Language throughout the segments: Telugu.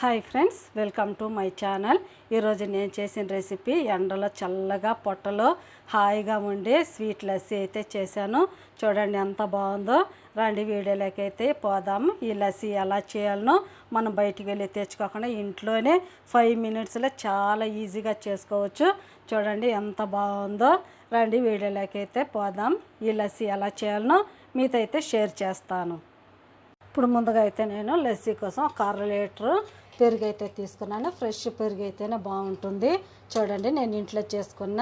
Hi friends welcome to my channel ఈరోజు నేను చేసిన రెసిపీ ఎండలో చల్లగా పొట్టలో హాయిగా ఉండే స్వీట్ లస్సీ అయితే చేశాను. చూడండి ఎంత బాగుందో. రండి వీడియోలోకి అయితే పోదాము ఈ లస్సీ ఎలా చేయాలనో మనం బయటికి వెళ్ళి తెచ్చుకోకుండా ఇంట్లోనే ఫైవ్ మినిట్స్లో చాలా ఈజీగా చేసుకోవచ్చు. చూడండి ఎంత బాగుందో. రండి వీడియోలోకి అయితే పోదాం. ఈ లస్సీ ఎలా చేయాలనో మీతో అయితే షేర్ చేస్తాను. ఇప్పుడు ముందుగా అయితే నేను లస్సీ కోసం ఒక అర లీటరు పెరుగు అయితే తీసుకున్నాను. ఫ్రెష్ పెరుగు అయితేనే బాగుంటుంది. చూడండి నేను ఇంట్లో చేసుకున్న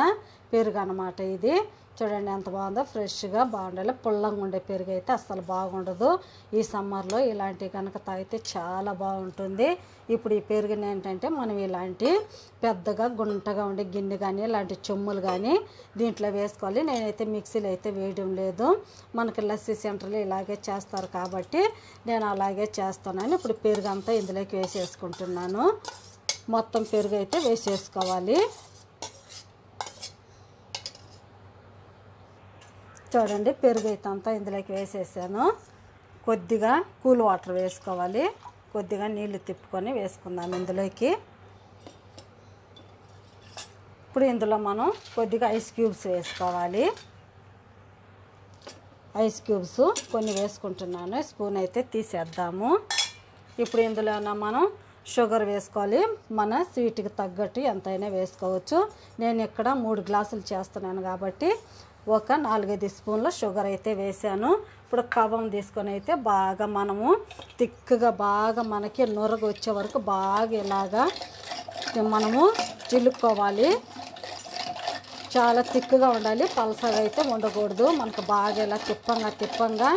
పెరుగు అనమాట ఇది. చూడండి ఎంత బాగుందో. ఫ్రెష్గా బాగుండాలి. పుల్లంగా ఉండే పెరుగు అయితే అస్సలు బాగుండదు. ఈ సమ్మర్లో ఇలాంటివి కనుక తాగితే చాలా బాగుంటుంది. ఇప్పుడు ఈ పెరుగుని ఏంటంటే మనం ఇలాంటి పెద్దగా గుంటగా ఉండే గిన్నె కానీ ఇలాంటి చెమ్ములు కానీ దీంట్లో వేసుకోవాలి. నేనైతే మిక్సీలో అయితే వేయడం లేదు. మనకి లస్సీ సెంటర్లో ఇలాగే చేస్తారు కాబట్టి నేను అలాగే చేస్తున్నాను. ఇప్పుడు పెరుగు అంతా ఇందులోకి వేసేసుకుంటున్నాను. మొత్తం పెరుగు అయితే వేసేసుకోవాలి. చూడండి పెరుగు అయితే అంతా ఇందులోకి వేసేసాను. కొద్దిగా కూల్ వాటర్ వేసుకోవాలి. కొద్దిగా నీళ్ళు తిప్పుకొని వేసుకుందాం ఇందులోకి. ఇప్పుడు ఇందులో మనం కొద్దిగా ఐస్ క్యూబ్స్ వేసుకోవాలి. ఐస్ క్యూబ్స్ కొన్ని వేసుకుంటున్నాను. స్పూన్ అయితే తీసేద్దాము. ఇప్పుడు ఇందులో మనం షుగర్ వేసుకోవాలి. మన స్వీట్కి తగ్గట్టు ఎంతైనా వేసుకోవచ్చు. నేను ఇక్కడ మూడు గ్లాసులు చేస్తున్నాను కాబట్టి ఒక నాలుగైదు స్పూన్ల షుగర్ అయితే వేసాను. ఇప్పుడు కవం తీసుకొని అయితే బాగా మనము తిక్కుగా బాగా మనకి నొరగ వచ్చే వరకు బాగా ఇలాగా మనము చిలుక్కోవాలి. చాలా తిక్కుగా ఉండాలి. పలసగా అయితే ఉండకూడదు. మనకు బాగా ఇలా తిప్పంగా తిప్పంగా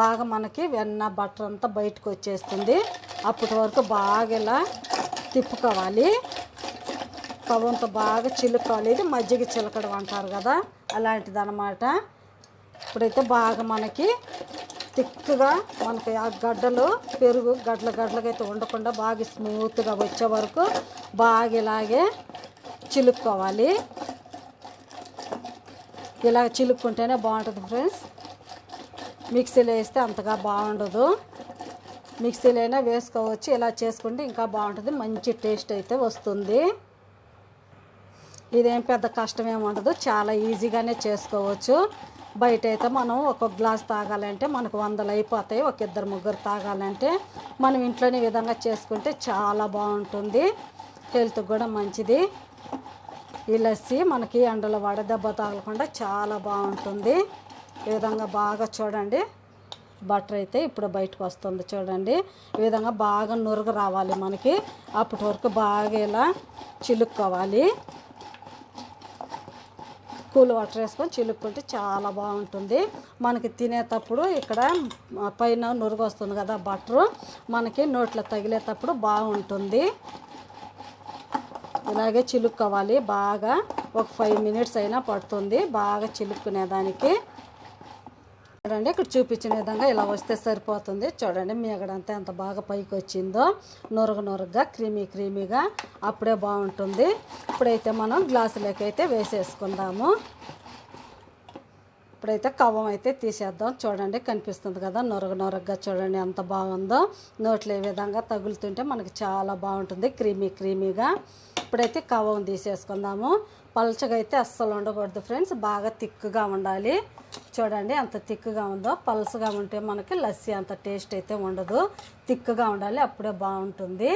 బాగా మనకి వెన్న బటర్ అంతా బయటకు వచ్చేస్తుంది. అప్పటి వరకు బాగా ఇలా తిప్పుకోవాలి. కవంతో బాగా చిలుకోవాలి ఇది మజ్జిగ చిలకడం అంటారు కదా అలాంటిది అనమాట ఇప్పుడైతే బాగా మనకి తిక్కుగా మనకి ఆ గడ్డలు పెరుగు గడ్డల గడ్డలకైతే అయితే ఉండకుండా బాగా స్మూత్గా వచ్చే వరకు బాగా ఇలాగే చిలుక్కోవాలి. ఇలా చిలుక్కుంటేనే బాగుంటుంది ఫ్రెండ్స్. మిక్సీలో వేస్తే అంతగా బాగుండదు. మిక్సీలో అయినా వేసుకోవచ్చు. ఇలా చేసుకుంటే ఇంకా బాగుంటుంది. మంచి టేస్ట్ అయితే వస్తుంది. ఇదేం పెద్ద కష్టం ఉండదు. చాలా ఈజీగానే చేసుకోవచ్చు. బయట అయితే మనం ఒక గ్లాస్ తాగాలంటే మనకు వందలు అయిపోతాయి ఒక ఇద్దరు ముగ్గురు తాగాలంటే మనం ఇంట్లోనే విధంగా చేసుకుంటే చాలా బాగుంటుంది. హెల్త్కి కూడా మంచిది. ఈ లస్సీ మనకి ఎండలో వడదెబ్బ తాగకుండా చాలా బాగుంటుంది. ఈ విధంగా బాగా చూడండి. బటర్ అయితే ఇప్పుడు బయటకు వస్తుంది చూడండి. ఈ విధంగా బాగా నురుగు రావాలి మనకి. అప్పటి వరకు బాగా ఇలా చిలుక్కోవాలి. కూల్ వాటర్ వేసుకొని చిలుక్కుంటే చాలా బాగుంటుంది. మనకి తినేటప్పుడు ఇక్కడ పైన నురుగు వస్తుంది కదా బటరు. మనకి నోట్లో తగిలేటప్పుడు బాగుంటుంది. ఇలాగే చిలుక్కోవాలి. బాగా ఒక ఫైవ్ మినిట్స్ అయినా పడుతుంది. బాగా చిలుక్కునేదానికి. చూడండి ఇక్కడ చూపించిన విధంగా ఇలా వస్తే సరిపోతుంది. చూడండి మీగడంతా ఎంత బాగా పైకి వచ్చిందో. నొరగ నొరగగా క్రీమీ క్రీమీగా అప్పుడే బాగుంటుంది. ఇప్పుడైతే మనం గ్లాసులోకి అయితే వేసేసుకుందాము. ఇప్పుడైతే కవ్వం అయితే తీసేద్దాం. చూడండి కనిపిస్తుంది కదా నొరగ నొరగగా చూడండి ఎంత బాగుందో. నోట్లో ఈ విధంగా తగులుతుంటే మనకి చాలా బాగుంటుంది క్రీమీ క్రీమీగా. ఇప్పుడైతే కవ్వం తీసేసుకుందాము. పల్చగా అయితే అస్సలు ఉండకూడదు ఫ్రెండ్స్. బాగా తిక్కుగా ఉండాలి. చూడండి అంత తిక్కుగా ఉందో. పల్సగా ఉంటే మనకి లస్సీ అంత టేస్ట్ అయితే ఉండదు. తిక్కుగా ఉండాలి అప్పుడే బాగుంటుంది.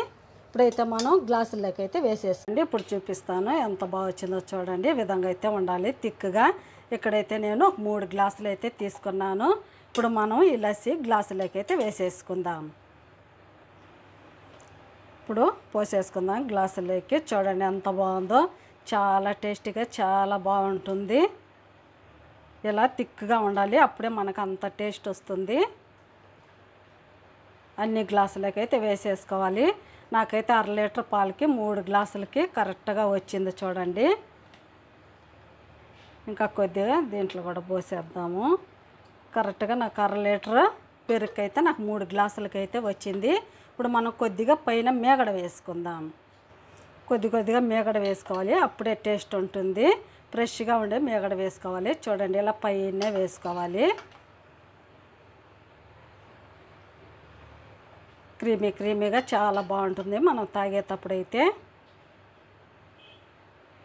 ఇప్పుడైతే మనం గ్లాసుల్లోకి అయితే వేసేసండి ఇప్పుడు చూపిస్తాను ఎంత బాగా వచ్చిందో చూడండి. విధంగా అయితే ఉండాలి తిక్కుగా. ఇక్కడైతే నేను ఒక మూడు గ్లాసులు అయితే తీసుకున్నాను. ఇప్పుడు మనం ఈ లస్సీ గ్లాసులోకి అయితే వేసేసుకుందాం. ఇప్పుడు పోసేసుకుందాం. గ్లాసులోకి చూడండి ఎంత బాగుందో. చాలా టేస్టీగా చాలా బాగుంటుంది. ఇలా థిక్గా ఉండాలి. అప్పుడే మనకు అంత టేస్ట్ వస్తుంది. అన్ని గ్లాసులకి అయితే వేసేసుకోవాలి. నాకైతే అర లీటర్ పాలకి మూడు గ్లాసులకి కరెక్ట్గా వచ్చింది చూడండి. ఇంకా కొద్దిగా దీంట్లో కూడా పోసేద్దాము. కరెక్ట్గా నాకు అర లీటర్ పెరుగు అయితే నాకు మూడు గ్లాసులకి అయితే వచ్చింది. ఇప్పుడు మనం కొద్దిగా పైన మేగడ వేసుకుందాం. కొద్ది కొద్దిగా మేగడ వేసుకోవాలి. అప్పుడే టేస్ట్ ఉంటుంది. ఫ్రెష్గా ఉండే మేగడ వేసుకోవాలి. చూడండి ఇలా పైన వేసుకోవాలి. క్రీమీ క్రీమీగా చాలా బాగుంటుంది. మనం తాగేటప్పుడైతే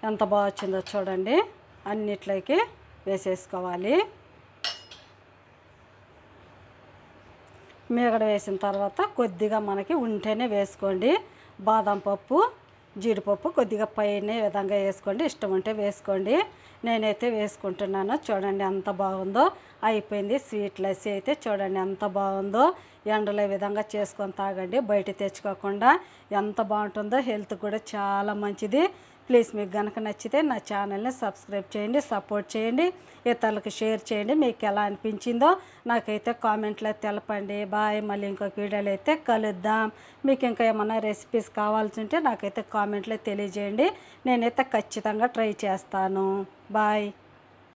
ఎంత బాగా వచ్చిందో చూడండి. అన్నిట్లోకి వేసేసుకోవాలి. మీగడ వేసిన తర్వాత కొద్దిగా మనకి ఉంటేనే వేసుకోండి. బాదం పప్పు జీడిపప్పు కొద్దిగా పైన విధంగా వేసుకోండి. ఇష్టం ఉంటే వేసుకోండి. నేనైతే వేసుకుంటున్నాను. చూడండి ఎంత బాగుందో. అయిపోయింది. స్వీట్ లస్సీ అయితే చూడండి ఎంత బాగుందో. ఎండలో విధంగా చేసుకొని తాగండి. బయట తెచ్చుకోకుండా ఎంత బాగుంటుందో. హెల్త్ కూడా చాలా మంచిది. ప్లీజ్ మీకు కనుక నచ్చితే నా ఛానల్ని సబ్స్క్రైబ్ చేయండి సపోర్ట్ చేయండి ఇతరులకు షేర్ చేయండి మీకు ఎలా అనిపించిందో నాకైతే కామెంట్లో తెలపండి. బాయ్ మళ్ళీ ఇంకొక వీడియోలో అయితే కలుద్దాం. మీకు ఇంకా ఏమైనా రెసిపీస్ కావాల్సి ఉంటే నాకైతే కామెంట్లో తెలియజేయండి. నేనైతే ఖచ్చితంగా ట్రై చేస్తాను. బాయ్.